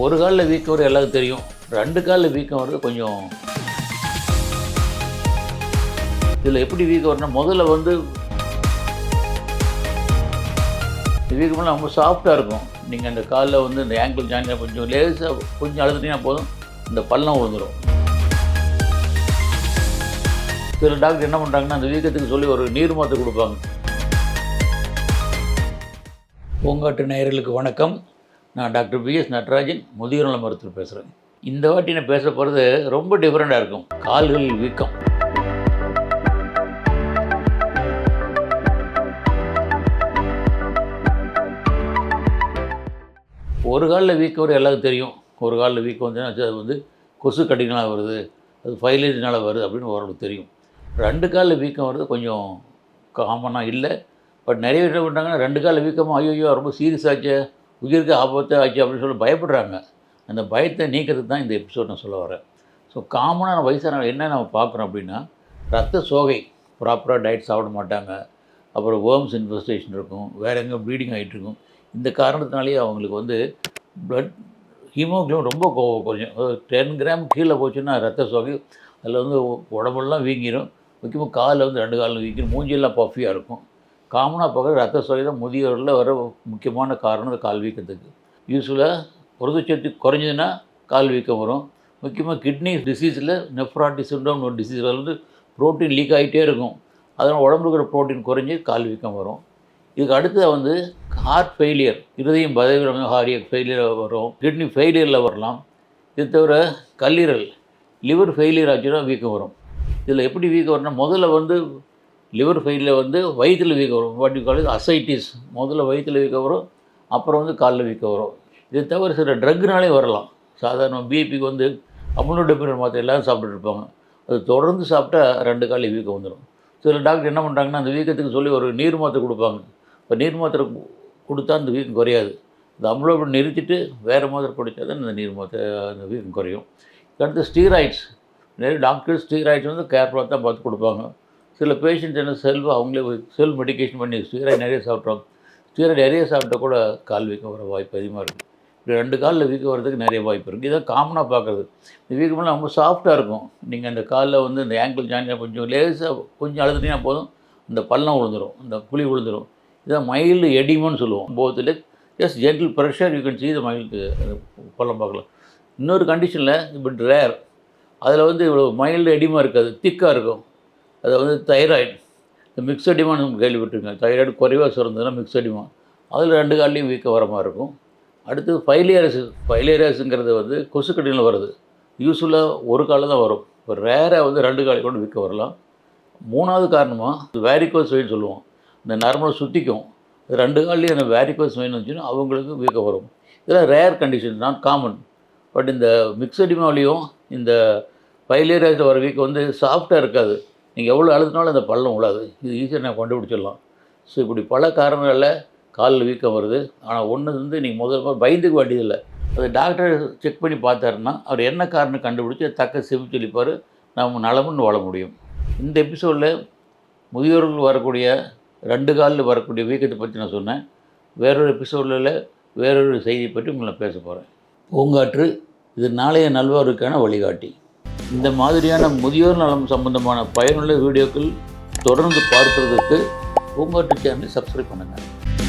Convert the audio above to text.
ஒரு காலில் வீக்கம் வரும் எல்லாருக்கும் தெரியும். ரெண்டு காலில் வீக்கம் வர்றது கொஞ்சம் இதில் எப்படி வீக்கம் வரும்னா முதல்ல வந்து வீக்கம்லாம் ரொம்ப சாஃப்டாக இருக்கும். நீங்கள் அந்த காலில் வந்து இந்த ஆங்கிள் ஜாயின் கொஞ்சம் லேசாக கொஞ்சம் அழுதுட்டீங்கன்னா போதும். இந்த பள்ளம் விழுந்துடும் சில டாக்டர் என்ன பண்ணுறாங்கன்னா அந்த வீக்கத்துக்கு சொல்லி ஒரு நீர் மாத்திரை கொடுப்பாங்க. பூங்காட்டு நேயர்களுக்கு வணக்கம். நான் டாக்டர் பிஎஸ் நடராஜன் முதியோர்நல மருத்துவர் பேசுகிறேன் இந்த வாட்டி நான் பேச போகிறது ரொம்ப டிஃப்ரெண்ட்டாக இருக்கும். கால்கள் வீக்கம். ஒரு காலில் வீக்கம் வரும் எல்லாருக்கும் தெரியும். ஒரு காலில் வீக்கம் வந்துன்னா அது வந்து கொசு கடினால வருது. அது ஃபைலேஜினால் வருது அப்படின்னு ஓரளவுக்கு தெரியும். ரெண்டு காலில் வீக்கம் வருது கொஞ்சம் காமனாக இல்லை. பட் நிறைய பேர் என்ன பண்ணுறாங்கன்னா ரெண்டு காலில் வீக்கமாக ஐயோ ரொம்ப சீரியஸ் ஆச்சு. உயிருக்கு ஆபத்து ஆச்சு அப்படின்னு சொல்லி பயப்படுறாங்க. அந்த பயத்தை நீக்கிறதுக்கு தான் இந்த எபிசோட் நான் சொல்ல வரேன். ஸோ காமனான வயசான என்ன நம்ம பார்க்குறோம் அப்படின்னா ரத்த சோகை ப்ராப்பராக டயட் சாப்பிட மாட்டாங்க. அப்புறம் வேர்ம்ஸ் இன்வெஸ்டேஷன் இருக்கும். வேறு எங்கே ப்ளீடிங் ஆகிட்டு இருக்கும் இந்த காரணத்தினாலேயே அவங்களுக்கு வந்து ப்ளட் ஹீமோக்ளோபின் ரொம்ப கொஞ்சம் டென் கிராம் கீழே போச்சுன்னா ரத்த சோகை அதில் வந்து உடம்பெல்லாம் வீங்கிடும் முக்கியமாக காலில் வந்து ரெண்டு காலில் வீங்கிடும் மூஞ்சியெல்லாம் பஃபியாக இருக்கும். காமனாக பார்க்குற ரத்த சோகை முதியோரில் வர முக்கியமான காரணம் கால் வீக்கத்துக்கு. யூஸ்வலாக புரதச்சத்து குறைஞ்சதுன்னா கால் வீக்கம் வரும். முக்கியமாக கிட்னி டிசீஸில் நெஃப்ராட்டி சிண்ட்ரோம்னு ஒரு டிசீஸ் வந்து ப்ரோட்டீன் லீக் ஆகிட்டே இருக்கும். அதனால் உடம்புல இருக்கிற ப்ரோட்டீன் குறைஞ்சி கால் வீக்கம் வரும். இதுக்கு அடுத்தது வந்து ஹார்ட் ஃபெயிலியர் இருதயம் பதவிரம் ஹாரியர் ஃபெயிலியர் வரும். கிட்னி ஃபெயிலியரில் வரலாம். இது தவிர கல்லீரல் லிவர் ஃபெயிலியர் ஆச்சுன்னா வீக்கம் வரும். இதில் எப்படி வீக்கம் வரும்னா முதல்ல வந்து லிவர் ஃபெயிலில் வந்து வயிற்றில் வீக்க வரும். வாட்டி காலேஜ் அசைட்டிஸ் முதல்ல வயிற்றில் வீக்கம் வரும் அப்புறம் வந்து காலில் வீக்கம் வரும். இது தவிர சில ட்ரக்னாலே வரலாம். சாதாரண பிபிக்கு வந்து அமுனோடெபினர் மாத்திரை எல்லாரும் சாப்பிட்டுட்டு இருப்பாங்க. அது தொடர்ந்து சாப்பிட்டா ரெண்டு காலில் வீக்கம் வந்துடும் சில டாக்டர் என்ன பண்ணுறாங்கன்னா அந்த வீக்கத்துக்கு சொல்லி ஒரு நீர் மாத்திரை கொடுப்பாங்க. இப்போ நீர் மாத்திரை கொடுத்தா அந்த வீக்கம் குறையாது. இந்த அம்லோபின் நிறுத்திட்டு வேறு மாத்திரை குடித்தா தான் அந்த நீர் மாத்திரை அந்த வீக்கம் குறையும். அடுத்து ஸ்டீராய்ட்ஸ். நிறைய டாக்டர் ஸ்டீராய்ட்ஸ் வந்து கேர்ஃபுல்லாக தான் பார்த்து கொடுப்பாங்க. சில பேஷண்ட்ஸ் என்ன செல்வ அவங்களே செல்ஃப் மெடிகேஷன் பண்ணி ஸ்டீராய்ட் நிறைய சாப்பிட்றோம் ஸ்டீராய்ட் நிறைய சாப்பிட்டா கூட கால் வீக்கம் வர வாய்ப்பு அதிகமாக இருக்குது இப்படி ரெண்டு காலில் வீக்கம் வரதுக்கு நிறைய வாய்ப்பு இருக்குது இதான் காமனாக பார்க்குறது இந்த வீக்கம்லாம் ரொம்ப சாஃப்டாக இருக்கும். நீங்கள் அந்த காலில் வந்து இந்த ஆங்கிள் ஜாயின் கொஞ்சம் லேசாக கொஞ்சம் அழுதுட்டீங்கன்னா போதும். இந்த பள்ளம் விழுந்துடும் இந்த புளி விழுந்துடும் இதான் மயில் எடிமோன்னு சொல்லுவோம். போத்தில் just gentle pressure you can see the மயிலுக்கு பள்ளம் பார்க்கலாம். இன்னொரு கண்டிஷனில் பட் ரேர் அதில் வந்து இவ்வளோ மைல்டு எடிமா இருக்காது. திக்காக இருக்கும். அது வந்து தைராய்டு. இந்த மிக்ஸ் நம்ம கேள்விப்பட்டிருக்கேன் தைராய்டு குறைவாக சுரந்ததுன்னா மிக்ஸ் அதில் ரெண்டு கால்லையும் வீக்க வர மாதிரி இருக்கும். அடுத்து ஃபைலியரஸ் ஃபைலியரஸுங்கிறது வந்து கொசுக்கடியில் வருது. யூஸ்ஃபுல்லாக ஒரு காலில் தான் வரும். இப்போ ரேராக வந்து ரெண்டு காலையும் கூட வீக்க வரலாம். மூணாவது காரணமாக வேரிகோஸ் வெயின் சொல்லுவோம். இந்த நார்மலாக சுற்றிக்கும் ரெண்டு காலையும் அந்த வேரிகோஸ் வெயின் வந்துச்சுன்னா அவங்களுக்கு வீக்க வரும். இதெல்லாம் rare condition non common but இந்த மிக்சடிமாவிலையும் இந்த ஃபைலியரஸில் வர வீக்கம் வந்து சாஃப்டாக இருக்காது. நீங்கள் எவ்வளோ அழுத்தினாலும் அந்த பள்ளம் உள்ளாது இது ஈஸியாக நான் கண்டுபிடிச்சிடலாம். ஸோ இப்படி பல காரணங்களில் காலில் வீக்கம் வருது. ஆனால் ஒன்று வந்து நீங்கள் முதல்ல பயந்துக்க வேண்டியதில்லை. அது டாக்டர் செக் பண்ணி பார்த்தாருன்னா அவர் என்ன காரணம் கண்டுபிடிச்சி தக்க செவிச்சொலிப்பார் நம்ம நலமுன்னு வாழ முடியும். இந்த எபிசோடில் முதியோர்கள் வரக்கூடிய ரெண்டு காலில் வரக்கூடிய வீக்கத்தை பற்றி நான் சொன்னேன். வேறொரு எபிசோடில் வேறொரு செய்தியை பற்றி உங்களை பேச போகிறேன் பூங்காற்று இது நாளைய நல்வாருக்கான வழிகாட்டி. இந்த மாதிரியான முதியோர் நலம் சம்பந்தமான பயனுள்ள வீடியோக்கள் தொடர்ந்து பார்ப்பதற்கு பூங்காட்டு சேனலை சப்ஸ்கிரைப் பண்ணுங்கள்